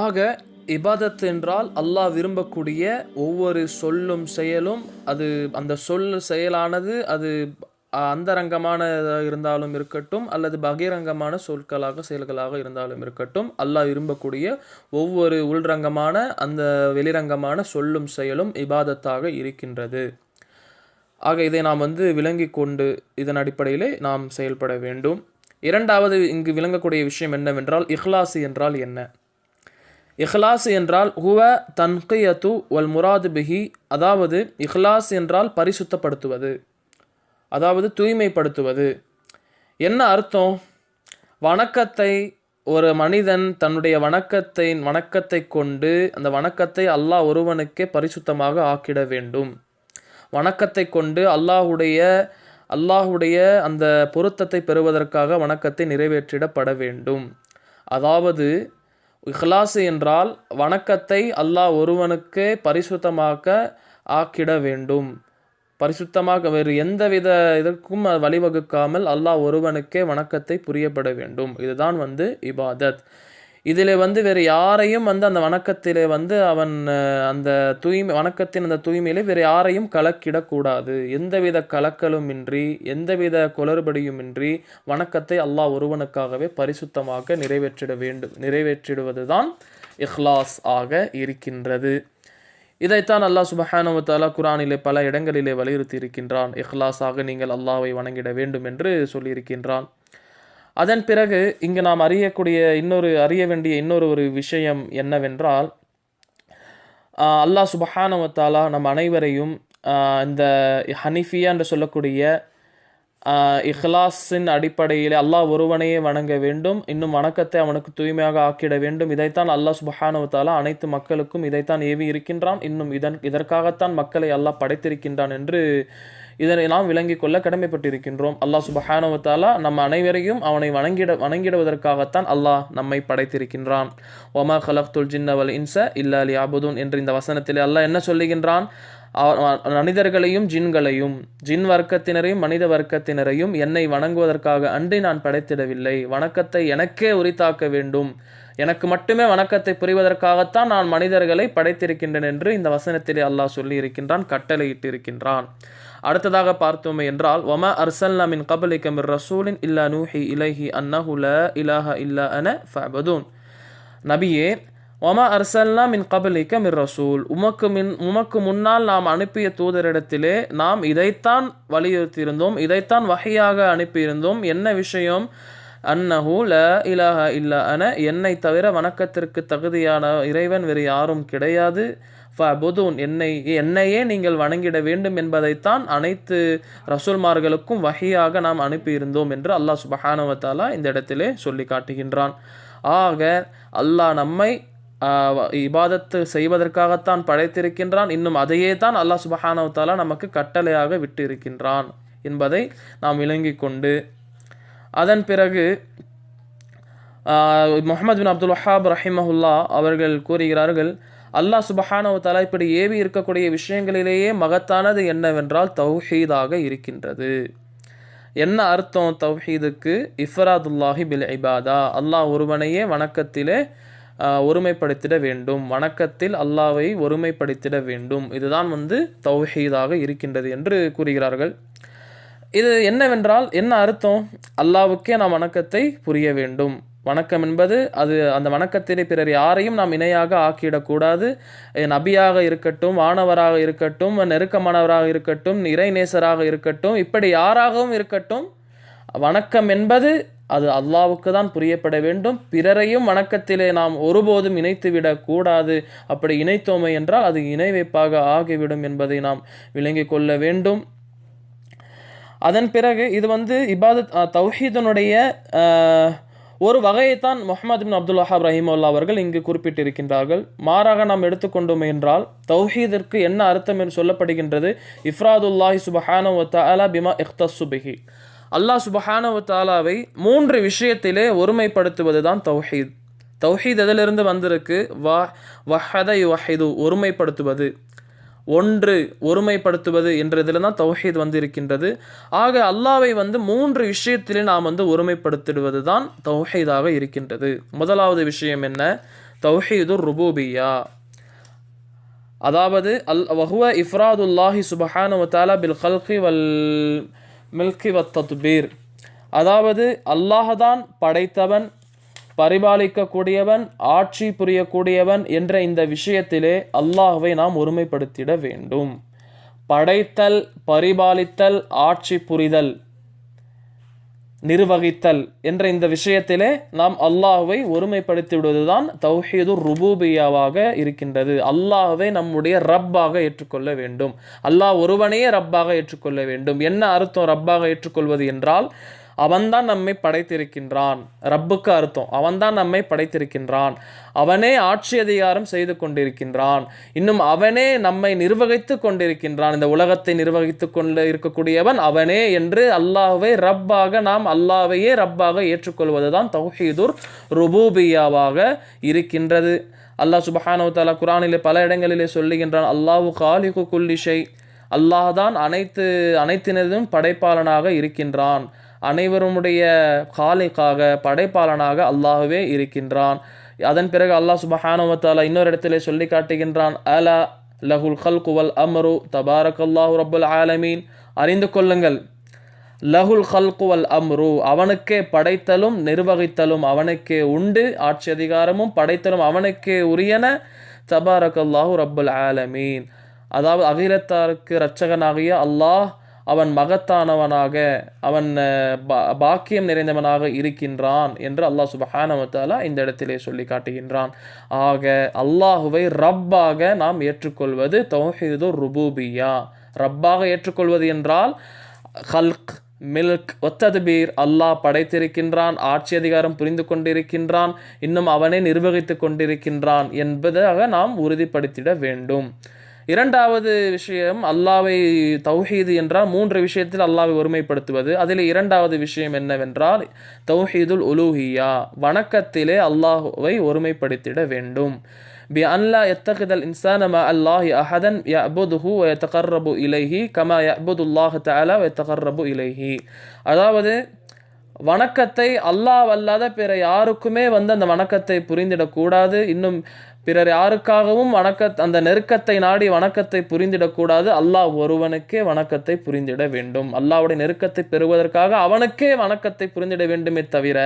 ஆக இபாதத் என்றால் அல்லாஹ் விரும்பக்கூடிய ஒவ்வொரு சொல்லும் செயலும் அது அந்த சொல் செயலானது அது அந்தரங்கமானதாக இருந்தாலும் இருக்கட்டும் அல்லது பகிரங்கமான சொற்களாக செயல்களாக இருந்தாலும் இருக்கட்டும் அல்லாஹ் விரும்பக்கூடிய ஒவ்வொரு உள்ரங்கமான அந்த வெளிரங்கமான சொல்லும் செயலும் இபாதத்தாக இருக்கின்றது. ஆக இதை நாம் வந்து விளங்கி கொண்டு இதன் அடிப்படையிலே நாம் செயல்பட வேண்டும். இரண்டாவது இங்கு விளங்கக்கூடிய விஷயம் என்னவென்றால் இஹ்லாசி என்றால் என்ன? இஹ்லாஸ் என்றால் ஹுவ தன்கையத்து வல் முராது பிஹி அதாவது இஹ்லாஸ் என்றால் பரிசுத்தப்படுத்துவது அதாவது தூய்மைப்படுத்துவது. என்ன அர்த்தம்? வணக்கத்தை ஒரு மனிதன் தன்னுடைய வணக்கத்தை வணக்கத்தை கொண்டு அந்த வணக்கத்தை அல்லாஹ் ஒருவனுக்கே பரிசுத்தமாக ஆக்கிட வேண்டும். வணக்கத்தை கொண்டு அல்லாஹுடைய அல்லாஹுடைய அந்த பொருத்தத்தை பெறுவதற்காக வணக்கத்தை நிறைவேற்றிடப்பட வேண்டும். அதாவது இஹ்லாசு என்றால் வணக்கத்தை அல்லாஹ் ஒருவனுக்கே பரிசுத்தமாக்க ஆக்கிட வேண்டும். பரிசுத்தமாக வேறு எந்தவித இதற்கும் வழிவகுக்காமல் அல்லாஹ் ஒருவனுக்கே வணக்கத்தை புரியப்பட வேண்டும். இதுதான் வந்து இபாதத். இதில் வந்து வேறு யாரையும் வந்து அந்த வணக்கத்திலே வந்து அவன் அந்த தூய்மை வணக்கத்தின் அந்த தூய்மையிலே வேறு யாரையும் கலக்கிடக்கூடாது. எந்தவித கலக்கலும் இன்றி எந்தவித குளறுபடியுமின்றி வணக்கத்தை அல்லாஹ் ஒருவனுக்காகவே பரிசுத்தமாக நிறைவேற்றிட வேண்டும். நிறைவேற்றிடுவது தான் இஹ்லாஸ் ஆக இருக்கின்றது. இதைத்தான் அல்லாஹ் சுபஹானஹு குரானிலே பல இடங்களிலே வலியுறுத்தி இருக்கின்றான். இஹ்லாஸாக நீங்கள் அல்லாவை வணங்கிட வேண்டும் என்று சொல்லியிருக்கின்றான். அதன் பிறகு இங்கு நாம் அறியக்கூடிய இன்னொரு அறிய வேண்டிய இன்னொரு ஒரு விஷயம் என்னவென்றால் அல்லாஹ் சுபஹானவத்தாலா நம் அனைவரையும் இந்த ஹனிஃபியா என்று சொல்லக்கூடிய இஹ்லாஸின் அடிப்படையில் அல்லாஹ் ஒருவனையே வணங்க வேண்டும் இன்னும் வணக்கத்தை அவனுக்கு தூய்மையாக ஆக்கிட வேண்டும். இதைத்தான் அல்லாஹ் சுபஹானஹு அனைத்து மக்களுக்கும் இதைத்தான் ஏவி இருக்கின்றான். இன்னும் இதன் இதற்காகத்தான் மக்களை அல்லாஹ் படைத்திருக்கின்றான் என்று இதனை நாம் விளங்கிக் கொள்ள கடமைப்பட்டிருக்கின்றோம். அல்லாஹ் சுபஹானவத்தாலா நம் நம்ம அனைவரையும் அவனை வணங்கிட வணங்கிடுவதற்காகத்தான் அல்லாஹ் நம்மை படைத்திருக்கின்றான். ஒமா கலக்துல் ஜின்னவல் இன்ச இல்லா அபுதூன் என்று இந்த வசனத்தில் அல்லாஹ் என்ன சொல்லுகின்றான்? மனிதர்களையும் ஜின்களையும் ஜின் வர்க்கத்தினரையும் மனித வர்க்கத்தினரையும் என்னை வணங்குவதற்காக அன்றி நான் படைத்திடவில்லை. வணக்கத்தை எனக்கே உரித்தாக்க வேண்டும். எனக்கு மட்டுமே வணக்கத்தை புரிவதற்காகத்தான் நான் மனிதர்களை படைத்திருக்கின்றேன் என்று இந்த வசனத்திலே அல்லாஹ் சொல்லி இருக்கின்றான் கட்டளையிட்டு இருக்கின்றான் அடுத்ததாக பார்த்தோமே என்றால் ஒம அர்சல்னா மின் கபலிக்க ரசூலின் இல்லா நூஹி இலஹி அன்னஹுல இலாஹ இல்லா அன ஃபபதூன் நபியே ஒமா அர்சல்லா மின் கபலிக்க மிர் ரசூல். உமக்கு மின் உமக்கு முன்னால் நாம் அனுப்பிய தூதரிடத்திலே நாம் இதைத்தான் வலியுறுத்தியிருந்தோம் இதைத்தான் வகையாக அனுப்பியிருந்தோம். என்ன விஷயம்? அன்னஹு ல இலாஹ இல்லா அன. என்னை தவிர வணக்கத்திற்கு தகுதியான இறைவன் வேறு யாரும் கிடையாது. ஃபபுதூன் என்னை என்னையே நீங்கள் வணங்கிட வேண்டும் என்பதைத்தான் அனைத்து ரசூல்மார்களுக்கும் வகையாக நாம் அனுப்பியிருந்தோம் என்று அல்லாஹ் சுபஹானவத்தாலா இந்த இடத்திலே சொல்லி காட்டுகின்றான். ஆக அல்லாஹ் நம்மை இபாதத்து செய்வதற்காகத்தான் படைத்திருக்கின்றான். இன்னும் அதையே தான் அல்லாஹ் சுபஹானவத்தாலா நமக்கு கட்டளையாக விட்டு இருக்கின்றான் என்பதை நாம் விளங்கிக் கொண்டு அதன் பிறகு முகமது பின் அப்துல் வஹாப் ரஹிமஹுல்லா அவர்கள் கூறுகிறார்கள் அல்லாஹ் சுபஹானவ தலா இப்படி ஏவி இருக்கக்கூடிய விஷயங்களிலேயே மகத்தானது என்னவென்றால் தௌஹீதாக இருக்கின்றது. என்ன அர்த்தம் தௌஹீதுக்கு? இஃபராதுல்லாஹி பில் இபாதா. அல்லாஹ் ஒருவனையே வணக்கத்திலே ஒருமைப்படுத்திட வேண்டும். வணக்கத்தில் அல்லாவை ஒருமைப்படுத்திட வேண்டும். இதுதான் வந்து தௌஹீதாக இருக்கின்றது என்று கூறுகிறார்கள். இது என்னவென்றால் என்ன அர்த்தம்? அல்லாவுக்கே நாம் வணக்கத்தை புரிய வேண்டும். வணக்கம் என்பது அது அந்த வணக்கத்திலே பிறர் யாரையும் நாம் இணையாக ஆக்கிடக்கூடாது. நபியாக இருக்கட்டும் வானவராக இருக்கட்டும் நெருக்கமானவராக இருக்கட்டும் இறைநேசராக இருக்கட்டும் இப்படி யாராகவும் இருக்கட்டும் வணக்கம் என்பது அது அல்லாவுக்கு தான் புரியப்பட வேண்டும். பிறரையும் வணக்கத்திலே நாம் ஒருபோதும் இணைத்து விடக்கூடாது அப்படி இணைத்தோமை என்றால் அது இணை வைப்பாக ஆகிவிடும் என்பதை நாம் விளங்கிக் கொள்ள வேண்டும். அதன் பிறகு இது வந்து இபாதத் தௌஹீதனுடைய ஒரு வகையைத்தான் முஹமது பின் அப்துல் வஹாப் ரஹிமுல்லா அவர்கள் இங்கு குறிப்பிட்டிருக்கின்றார்கள். மாறாக நாம் எடுத்துக்கொண்டோம் என்றால் தௌஹீதிற்கு என்ன அர்த்தம் என்று சொல்லப்படுகின்றது? இஃப்ராதுல்லாஹி சுபஹான வ பிமா இஹ்தஸ்ஸு அல்லாஹ் சுபஹான வ மூன்று விஷயத்திலே ஒருமைப்படுத்துவது தான் தௌஹீத். தௌஹீத் எதிலிருந்து வந்திருக்கு? வா வஹத யுவஹிது ஒருமைப்படுத்துவது. ஒன்று ஒருமைப்படுத்துவது என்றதில் தான் தௌஹீத் வந்து இருக்கின்றது ஆக அல்லாவை வந்து மூன்று விஷயத்திலே நாம் வந்து ஒருமைப்படுத்திடுவது தான் தௌஹீதாக இருக்கின்றது. முதலாவது விஷயம் என்ன? தௌஹீது ருபூபியா. அதாவது அல் வஹுவ இஃப்ராதுல்லாஹி சுபஹான வத்தாலா பில் கல்கி வல் மில்கி வத் தத்பீர். அதாவது அல்லாஹதான் படைத்தவன் பரிபாலிக்கக்கூடியவன் ஆட்சி புரியக்கூடியவன் என்ற இந்த விஷயத்திலே அல்லாஹுவை நாம் ஒருமைப்படுத்திட வேண்டும். படைத்தல் பரிபாலித்தல் ஆட்சி புரிதல் நிர்வகித்தல் என்ற இந்த விஷயத்திலே நாம் அல்லாஹுவை ஒருமைப்படுத்தி விடுவதுதான் தௌஹீது ருபூபியாவாக இருக்கின்றது. அல்லாஹுவை நம்முடைய ரப்பாக ஏற்றுக்கொள்ள வேண்டும். அல்லாஹ் ஒருவனையே ரப்பாக ஏற்றுக்கொள்ள வேண்டும். என்ன அர்த்தம் ரப்பாக ஏற்றுக்கொள்வது என்றால் அவன்தான் நம்மை படைத்திருக்கின்றான். ரப்புக்கு அர்த்தம். அவன்தான் நம்மை படைத்திருக்கின்றான். அவனே ஆட்சி அதிகாரம் செய்து கொண்டிருக்கின்றான். இன்னும் அவனே நம்மை நிர்வகித்து கொண்டிருக்கின்றான். இந்த உலகத்தை நிர்வகித்து கொண்டு இருக்கக்கூடியவன் அவனே என்று அல்லாஹ்வை ரப்பாக நாம் அல்லாவையே ரப்பாக ஏற்றுக்கொள்வதுதான் தௌஹீதுர் ருபூபியாவாக இருக்கின்றது. அல்லாஹ் சுபஹானு தாலா குரானிலே பல இடங்களிலே சொல்லுகின்றான் அல்லாஹு காலிகு குல்லிஷை அல்லாஹ் தான் அனைத்து அனைத்தினதும் படைப்பாளனாக இருக்கின்றான். அனைவருடைய காலிக்காக படைப்பாளனாக அல்லாஹுவே இருக்கின்றான். அதன் பிறகு அல்லாஹ் சுபஹானுவத்தாலா இன்னொரு இடத்திலே சொல்லி காட்டுகின்றான் அலா லஹுல் ஹல்குவல் அமரு தபாரக் அல்லாஹு ரபுல் ஆலமீன். அறிந்து கொள்ளுங்கள் லஹுல் ஹல்குவல் அம்ரு அவனுக்கே படைத்தலும் நிர்வகித்தலும் அவனுக்கே உண்டு ஆட்சி அதிகாரமும் படைத்தலும் அவனுக்கே உரியன தபாரக் அல்லாஹு ரப்புல் ஆலமீன். அதாவது அகிலத்தாருக்கு இரட்சகனாகிய அல்லாஹ் அவன் மகத்தானவனாக அவன் பா- பாக்கியம் நிறைந்தவனாக இருக்கின்றான் என்று அல்லாஹ் சுபஹானவத்தாலா இந்த இடத்திலே சொல்லி காட்டுகின்றான். ஆக அல்லாஹுவை ரப்பாக நாம் ஏற்றுக்கொள்வது தௌஹீது ருபூபியா. ரப்பாக ஏற்றுக்கொள்வது என்றால் ஹல்க் மில்க் ஒத்ததுபீர் அல்லாஹ் படைத்திருக்கின்றான் ஆட்சி அதிகாரம் புரிந்து கொண்டிருக்கின்றான் இன்னும் அவனை நிர்வகித்து கொண்டிருக்கின்றான் என்பதாக நாம் உறுதிப்படுத்திட வேண்டும். இரண்டாவது விஷயம் அல்லாவை தௌஹீது என்றால் மூன்று விஷயத்தில் அல்லாவை ஒருமைப்படுத்துவது. அதில் இரண்டாவது விஷயம் என்னவென்றால் தௌஹீதுல் உலூஹியா வணக்கத்திலே அல்லாஹுவை ஒருமைப்படுத்திட வேண்டும். பி அல்லா எத்தகுதல் இன்சானமா அல்லாஹி அஹதன் யபுதுஹு தகர்ரபு இலைஹி கமா யபுதுல்லாஹு தலா தகர்ரபு இலைஹி. அதாவது வணக்கத்தை அல்லாஹ் அல்லாத பிற யாருக்குமே வந்து அந்த வணக்கத்தை புரிந்திடக்கூடாது. இன்னும் பிறர் யாருக்காகவும் வணக்க அந்த நெருக்கத்தை நாடி வணக்கத்தை புரிந்திடக்கூடாது அல்லாஹ் ஒருவனுக்கே வணக்கத்தை புரிந்திட வேண்டும். அல்லாவுடைய நெருக்கத்தை பெறுவதற்காக அவனுக்கே வணக்கத்தை புரிந்திட வேண்டுமே தவிர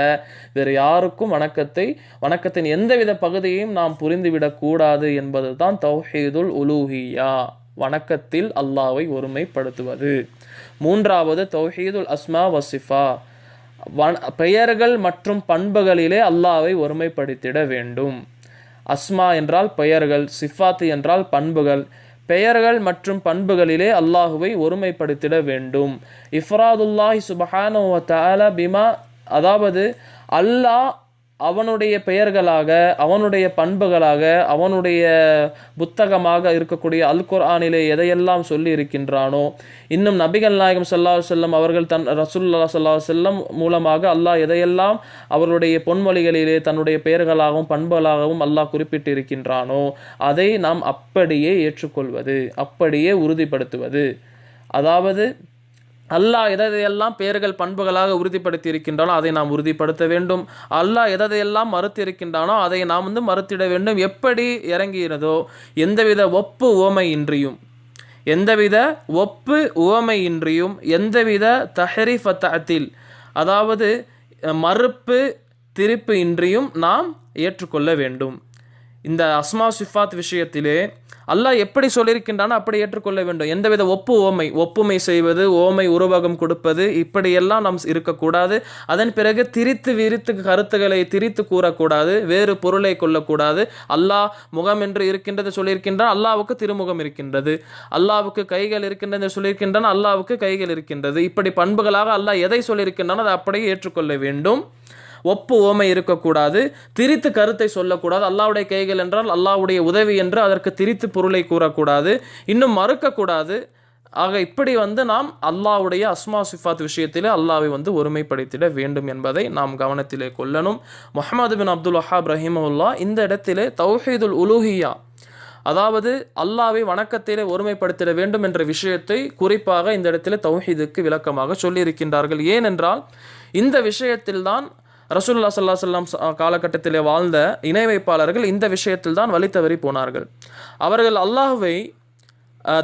வேறு யாருக்கும் வணக்கத்தை வணக்கத்தின் எந்தவித பகுதியையும் நாம் புரிந்துவிடக்கூடாது என்பது தான் தௌஹீதுல் உலூஹியா. வணக்கத்தில் அல்லாவை ஒருமைப்படுத்துவது. மூன்றாவது தௌஹீதுல் அஸ்மா வசிஃபா வன பெயர்கள் மற்றும் பண்புகளிலே அல்லாவை ஒருமைப்படுத்திட வேண்டும். அஸ்மா என்றால் பெயர்கள் சிஃபாத்து என்றால் பண்புகள். பெயர்கள் மற்றும் பண்புகளிலே அல்லாஹுவை ஒருமைப்படுத்திட வேண்டும். இஃப்ராதுல்லாஹி சுபஹானு வ பிமா அதாவது அல்லாஹ் அவனுடைய பெயர்களாக அவனுடைய பண்புகளாக அவனுடைய புத்தகமாக இருக்கக்கூடிய அல் குர்ஆனிலே எதையெல்லாம் சொல்லி இருக்கின்றானோ இன்னும் நபிகள் நாயகம் சல்லா செல்லம் அவர்கள் தன் ரசூல்லா சல்லா செல்லம் மூலமாக அல்லாஹ் எதையெல்லாம் அவருடைய பொன்மொழிகளிலே தன்னுடைய பெயர்களாகவும் பண்புகளாகவும் அல்லாஹ் குறிப்பிட்டு இருக்கின்றானோ அதை நாம் அப்படியே ஏற்றுக்கொள்வது அப்படியே உறுதிப்படுத்துவது. அதாவது அல்லாஹ் எதையெல்லாம் பெயர்கள் பண்புகளாக உறுதிப்படுத்தி இருக்கின்றானோ அதை நாம் உறுதிப்படுத்த வேண்டும். அல்லாஹ் எதையெல்லாம் மறுத்து இருக்கின்றானோ அதை நாம் வந்து மறுத்திட வேண்டும். எப்படி இறங்குகிறதோ எந்தவித ஒப்பு ஓமையின்றியும் எந்தவித ஒப்பு உவமையின்றியும் எந்தவித தஹரிஃபத்தில் அதாவது மறுப்பு திருப்பு இன்றியும் நாம் ஏற்றுக்கொள்ள வேண்டும். இந்த அஸ்மா சிஃபாத் விஷயத்திலே அல்லாஹ் எப்படி சொல்லியிருக்கின்றானோ அப்படி ஏற்றுக்கொள்ள வேண்டும். எந்தவித ஒப்பு ஓமை ஒப்புமை செய்வது ஓமை உருவகம் கொடுப்பது இப்படியெல்லாம் நாம் இருக்கக்கூடாது. அதன் பிறகு திரித்து விரித்து கருத்துக்களை திரித்து கூறக்கூடாது. வேறு பொருளை கொள்ளக்கூடாது. அல்லாஹ் முகம் என்று இருக்கின்றது சொல்லியிருக்கின்றான். அல்லாவுக்கு திருமுகம் இருக்கின்றது. அல்லாவுக்கு கைகள் இருக்கின்றது சொல்லியிருக்கின்றான். அல்லாவுக்கு கைகள் இருக்கின்றது. இப்படி பண்புகளாக அல்லாஹ் எதை சொல்லியிருக்கின்றானோ அதை அப்படியே ஏற்றுக்கொள்ள வேண்டும். ஒப்பு ஓமை இருக்கக்கூடாது திரித்து கருத்தை சொல்லக்கூடாது. அல்லாவுடைய கைகள் என்றால் அல்லாவுடைய உதவி என்று அதற்கு திரித்து பொருளை கூறக்கூடாது இன்னும் மறுக்கக்கூடாது. ஆக இப்படி வந்து நாம் அல்லாஹ்வுடைய அஸ்மா சிஃபாத் விஷயத்திலே அல்லாவை வந்து ஒருமைப்படுத்திட வேண்டும் என்பதை நாம் கவனத்திலே கொள்ளணும். முஹமது பின் அப்துல் வஹாப் ரஹிமவுல்லா இந்த இடத்திலே தௌஹீதுல் உலூஹியா அதாவது அல்லாவை வணக்கத்திலே ஒருமைப்படுத்திட வேண்டும் என்ற விஷயத்தை குறிப்பாக இந்த இடத்திலே தௌஹீதுக்கு விளக்கமாக சொல்லியிருக்கின்றார்கள். ஏனென்றால் இந்த விஷயத்தில்தான் ரசூல்லா சல்லா சொல்லம் காலகட்டத்திலே வாழ்ந்த இணை வைப்பாளர்கள் இந்த விஷயத்தில் தான் வழி தவறி போனார்கள். அவர்கள் அல்லாஹுவை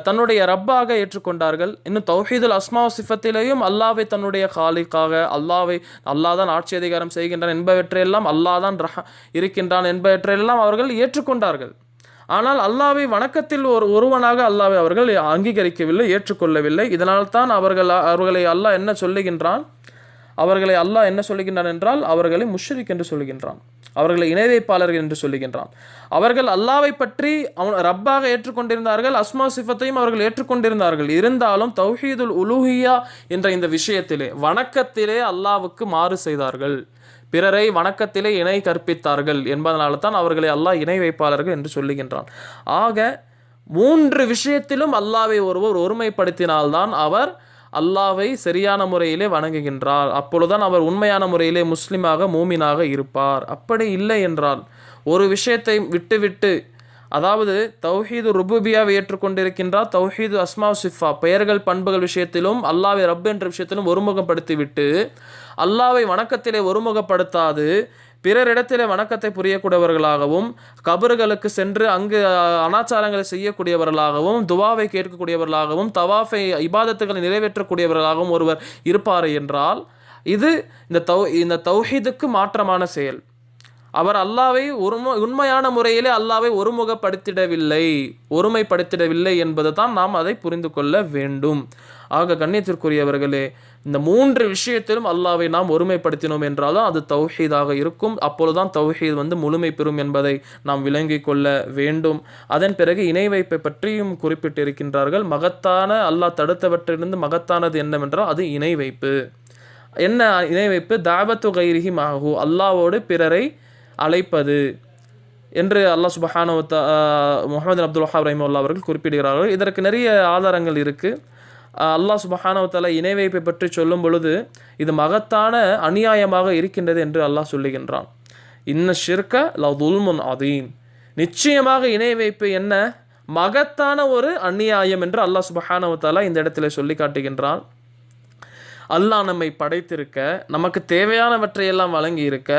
தன்னுடைய ரப்பாக ஏற்றுக்கொண்டார்கள். இன்னும் தௌஹீதுல் அஸ்மா சிஃபத்திலேயும் அல்லாவை தன்னுடைய காலிக்காக அல்லாவை அல்லாஹ் தான் ஆட்சி அதிகாரம் செய்கின்றான் என்பவற்றையெல்லாம் அல்லாஹ் தான் ரஹ இருக்கின்றான் என்பவற்றையெல்லாம் அவர்கள் ஏற்றுக்கொண்டார்கள். ஆனால் அல்லாவை வணக்கத்தில் ஒரு ஒருவனாக அல்லாவை அவர்கள் அங்கீகரிக்கவில்லை ஏற்றுக்கொள்ளவில்லை. இதனால் தான் அவர்கள் அவர்களை அல்லாஹ் என்ன சொல்லுகின்றான்? அவர்களை அல்லாஹ் என்ன சொல்லுகின்றான் என்றால் அவர்களை முஷ்ரிக் என்று சொல்லுகின்றான். அவர்களை இணை வைப்பாளர்கள் என்று சொல்லுகின்றான். அவர்கள் அல்லாவை பற்றி அவன் ரப்பாக ஏற்றுக்கொண்டிருந்தார்கள் அஸ்மா சிஃபத்தையும் அவர்கள் ஏற்றுக்கொண்டிருந்தார்கள். இருந்தாலும் தௌஹீதுல் உலூஹியா என்ற இந்த விஷயத்திலே வணக்கத்திலே அல்லாவுக்கு மாறு செய்தார்கள். பிறரை வணக்கத்திலே இணை கற்பித்தார்கள் என்பதனால தான் அவர்களை அல்லாஹ் இணை வைப்பாளர்கள் என்று சொல்லுகின்றான். ஆக மூன்று விஷயத்திலும் அல்லாவை ஒருவர் ஒருமைப்படுத்தினால்தான் அவர் அல்லாவை சரியான முறையிலே வணங்குகின்றார். அப்பொழுதுதான் அவர் உண்மையான முறையிலே முஸ்லீமாக மூமினாக இருப்பார். அப்படி இல்லை என்றால் ஒரு விஷயத்தை விட்டுவிட்டு அதாவது தௌஹீது ருபூபியாவை ஏற்றுக்கொண்டிருக்கின்றார் தௌஹீது அஸ்மா சிஃபா பெயர்கள் பண்புகள் விஷயத்திலும் அல்லாவை ரப் என்ற விஷயத்திலும் ஒருமுகப்படுத்திவிட்டு அல்லாவை வணக்கத்திலே ஒருமுகப்படுத்தாது பிறரிடத்திலே வணக்கத்தை புரியக்கூடியவர்களாகவும் கபறுகளுக்கு சென்று அங்கு அனாச்சாரங்களை செய்யக்கூடியவர்களாகவும் துவாவை கேட்கக்கூடியவர்களாகவும் தவாஃபை இபாதத்துகளை நிறைவேற்றக்கூடியவர்களாகவும் ஒருவர் இருப்பார் என்றால் இது இந்த தௌ இந்த தௌஹீதுக்கு மாற்றமான செயல். அவர் அல்லாவை ஒருமு உண்மையான முறையிலே அல்லாவை ஒருமுகப்படுத்திடவில்லை ஒருமைப்படுத்திடவில்லை என்பது தான் நாம் அதை புரிந்து கொள்ள வேண்டும். ஆக கண்ணியத்திற்குரியவர்களே இந்த மூன்று விஷயத்திலும் அல்லாவை நாம் ஒருமைப்படுத்தினோம் என்றாலும் அது தௌஹீதாக இருக்கும். அப்பொழுதுதான் தௌஹீத் வந்து முழுமை பெறும் என்பதை நாம் விளங்கிக் கொள்ள வேண்டும். அதன் பிறகு இணை வைப்பை பற்றியும் குறிப்பிட்டிருக்கின்றார்கள். மகத்தான அல்லாஹ் தடுத்தவற்றிலிருந்து மகத்தானது என்னவென்றால் அது இணை வைப்பு. என்ன இணை வைப்பு? தாவத்து கைரிஹி மாகு அல்லாவோடு பிறரை அழைப்பது என்று அல்லாஹ் சுபஹானு முகமது அப்துல் வஹாப் ரஹிமுல்லா அவர்கள் குறிப்பிடுகிறார்கள். இதற்கு நிறைய ஆதாரங்கள் இருக்குது அல்லாஹ் சுபஹானவத்தால இணைவைப்பை இணை வைப்பை பற்றி சொல்லும் பொழுது இது மகத்தான அநியாயமாக இருக்கின்றது என்று அல்லாஹ் சொல்லுகின்றான். இன்ன ஷிர்க லதுல்முன் அதீம் நிச்சயமாக இணை வைப்பு என்ன? மகத்தான ஒரு அநியாயம் என்று அல்லாஹ் சுபஹானவத்தால இந்த இடத்துல சொல்லி காட்டுகின்றான். அல்லாஹ் நம்மை படைத்திருக்க நமக்கு தேவையானவற்றையெல்லாம் வழங்கி இருக்க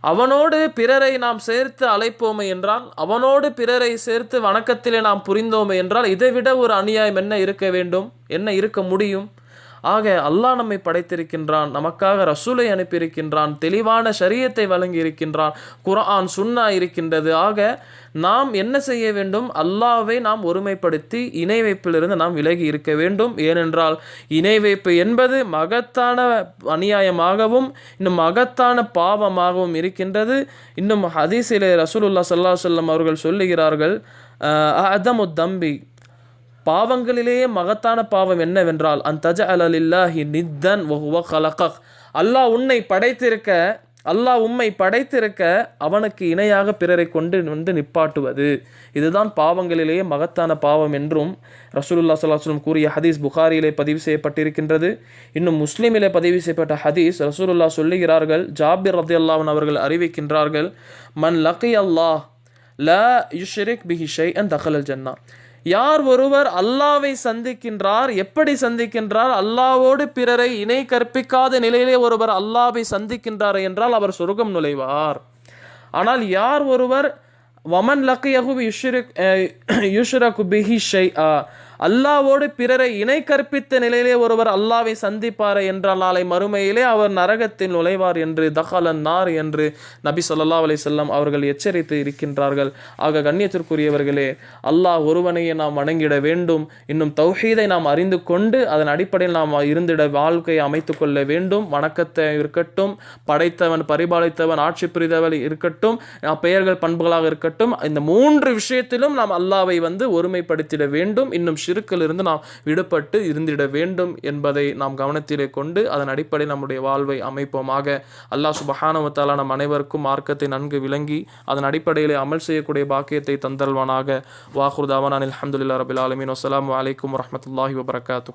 அவனோடு பிறரை நாம் சேர்த்து அழைப்போமே என்றால் அவனோடு பிறரை சேர்த்து வணக்கத்திலே நாம் புரிந்தோமே என்றால் இதைவிட ஒரு அநியாயம் என்ன இருக்க வேண்டும்? என்ன இருக்க முடியும்? ஆக அல்லாஹ் நம்மை படைத்திருக்கின்றான் நமக்காக ரசூலை அனுப்பியிருக்கின்றான் தெளிவான சரியத்தை வழங்கி இருக்கின்றான் குரான் சுன்னா இருக்கின்றது. ஆக நாம் என்ன செய்ய வேண்டும்? அல்லாவை நாம் ஒருமைப்படுத்தி இணை வைப்பிலிருந்து நாம் விலகி இருக்க வேண்டும். ஏனென்றால் இணை வைப்பு என்பது மகத்தான அநியாயமாகவும் இன்னும் மகத்தான பாவமாகவும் இருக்கின்றது. இன்னும் ஹதீஸிலே ரசூலுல்லா சல்லா சொல்லம் அவர்கள் சொல்லுகிறார்கள் அதமு தம்பி பாவங்களிலேயே மகத்தான பாவம் என்னவென்றால் அன் தஜ அலலில்லாஹி நித்தன் வஹுவ கலகக் அல்லாஹ் உன்னை படைத்திருக்க அல்லாஹ் உம்மை படைத்திருக்க அவனுக்கு இணையாக பிறரை கொண்டு வந்து நிப்பாட்டுவது. இதுதான் பாவங்களிலேயே மகத்தான பாவம் என்றும் ரசூலுல்லா சல்லாஹ்லம் கூறிய ஹதீஸ் புகாரியிலே பதிவு செய்யப்பட்டிருக்கின்றது. இன்னும் முஸ்லீமிலே பதிவு செய்யப்பட்ட ஹதீஸ் ரசூலுல்லா சொல்லுகிறார்கள் ஜாபிர் ரத்தி அல்லாஹன் அவர்கள் அறிவிக்கின்றார்கள் மன் லக்கி அல்லாஹ் ல யுஷரிக் பிஹிஷை அண்ட் அன் தகலல் ஜன்னா. யார் ஒருவர் அல்லாவை சந்திக்கின்றார் எப்படி சந்திக்கின்றார்? அல்லாவோடு பிறரை இணை கற்பிக்காத நிலையிலே ஒருவர் அல்லாவை சந்திக்கின்றார் என்றால் அவர் சொர்க்கம் நுழைவார். ஆனால் யார் ஒருவர் வமன் லக்கியகு யுஷ்ரக் யுஷ்ரகு பிஹி ஷை அல்லாவோடு பிறரை இணை கற்பித்த நிலையிலே ஒருவர் அல்லாவை சந்திப்பார் என்றால் நாளை மறுமையிலே அவர் நரகத்தில் நுழைவார் என்று தஹலன் நார் என்று நபி ஸல்லல்லாஹு அலைஹி செல்லம் அவர்கள் எச்சரித்து இருக்கின்றார்கள். ஆக கண்ணியத்திற்குரியவர்களே அல்லாஹ் ஒருவனையே நாம் வணங்கிட வேண்டும். இன்னும் தௌஹீதை நாம் அறிந்து கொண்டு அதன் அடிப்படையில் நாம் இருந்திட வாழ்க்கையை அமைத்து கொள்ள வேண்டும். வணக்கத்தை இருக்கட்டும் படைத்தவன் பரிபாலித்தவன் ஆட்சி புரிதவன் இருக்கட்டும் பெயர்கள் பண்புகளாக இருக்கட்டும் இந்த மூன்று விஷயத்திலும் நாம் அல்லாவை வந்து ஒருமைப்படுத்திட வேண்டும். இன்னும் ஷிருக்கிலிருந்து நாம் விடுபட்டு இருந்திட வேண்டும் என்பதை நாம் கவனத்திலே கொண்டு அதன் அடிப்படையில் நம்முடைய வாழ்வை அமைப்போமாக. அல்லாஹ் சுபஹானவத்தாலா நம் அனைவருக்கும் மார்க்கத்தை நன்கு விளங்கி அதன் அடிப்படையிலே அமல் செய்யக்கூடிய பாக்கியத்தை தந்தல்வானாக வாஹுர் தாவான் அலமதுல்லா ரபில் ஆலமின். வசலாம் வலைக்கம் வரமத்துல்லாஹி வபரகாத்து